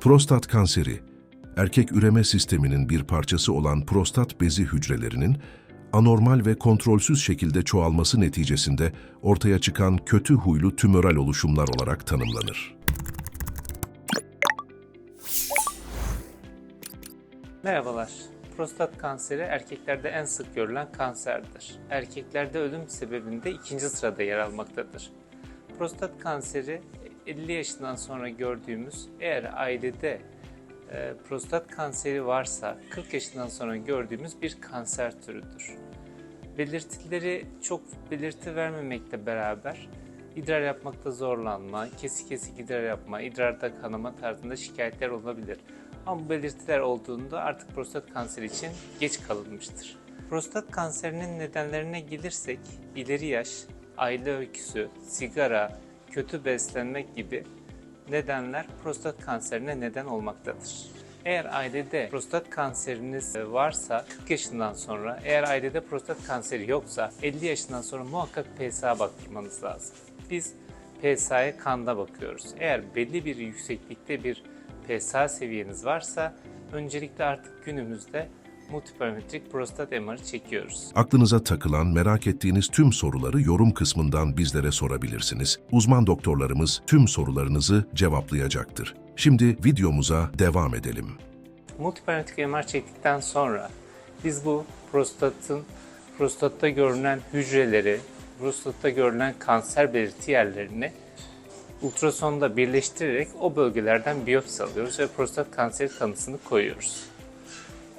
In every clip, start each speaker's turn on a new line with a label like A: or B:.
A: Prostat kanseri, erkek üreme sisteminin bir parçası olan prostat bezi hücrelerinin anormal ve kontrolsüz şekilde çoğalması neticesinde ortaya çıkan kötü huylu tümöral oluşumlar olarak tanımlanır.
B: Merhabalar. Prostat kanseri erkeklerde en sık görülen kanserdir. Erkeklerde ölüm sebebinde ikinci sırada yer almaktadır. Prostat kanseri 50 yaşından sonra gördüğümüz eğer ailede e, prostat kanseri varsa 40 yaşından sonra gördüğümüz bir kanser türüdür. Belirtileri çok belirti vermemekle beraber idrar yapmakta zorlanma, kesik kesik idrar yapma, idrarda kanama tarzında şikayetler olabilir. Ama bu belirtiler olduğunda artık prostat kanseri için geç kalınmıştır. Prostat kanserinin nedenlerine gelirsek ileri yaş, aile öyküsü, sigara, kötü beslenmek gibi nedenler prostat kanserine neden olmaktadır. Eğer ailede prostat kanseriniz varsa 40 yaşından sonra, eğer ailede prostat kanseri yoksa 50 yaşından sonra muhakkak PSA baktırmanız lazım. Biz PSA'ya kanda bakıyoruz. Eğer belli bir yükseklikte bir PSA seviyeniz varsa öncelikle artık günümüzde multiparametrik prostat MR'ı çekiyoruz.
A: Aklınıza takılan, merak ettiğiniz tüm soruları yorum kısmından bizlere sorabilirsiniz. Uzman doktorlarımız tüm sorularınızı cevaplayacaktır. Şimdi videomuza devam edelim.
B: Multiparametrik MR çektikten sonra biz bu prostatın prostatta görünen hücreleri, prostatta görülen kanser belirti yerlerini ultrasonda birleştirerek o bölgelerden biyopsi alıyoruz ve prostat kanseri tanısını koyuyoruz.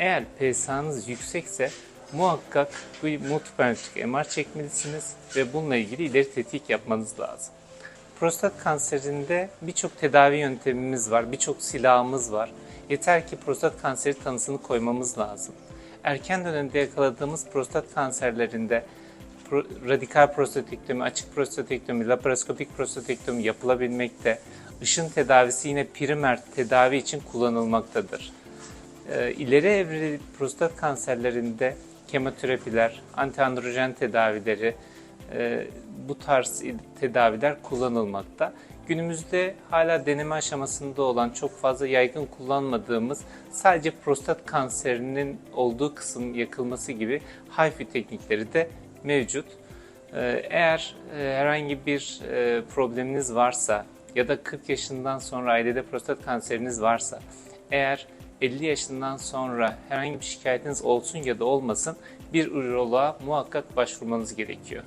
B: Eğer PSA'nız yüksekse muhakkak bir multiparametrik MR çekmelisiniz ve bununla ilgili ileri tetkik yapmanız lazım. Prostat kanserinde birçok tedavi yöntemimiz var, birçok silahımız var. Yeter ki prostat kanseri tanısını koymamız lazım. Erken dönemde yakaladığımız prostat kanserlerinde radikal prostatektomi, açık prostatektomi, laparoskopik prostatektomi yapılabilmekte. Işın tedavisi yine primer tedavi için kullanılmaktadır. Ee, ileri evreli prostat kanserlerinde kemoterapiler, antiandrojen tedavileri, e, bu tarz tedaviler kullanılmakta. Günümüzde hala deneme aşamasında olan çok fazla yaygın kullanmadığımız sadece prostat kanserinin olduğu kısım yakılması gibi HIFI teknikleri de mevcut. Ee, Eğer e, herhangi bir e, probleminiz varsa ya da 40 yaşından sonra ailede prostat kanseriniz varsa, eğer 50 yaşından sonra herhangi bir şikayetiniz olsun ya da olmasın bir uroloğa muhakkak başvurmanız gerekiyor.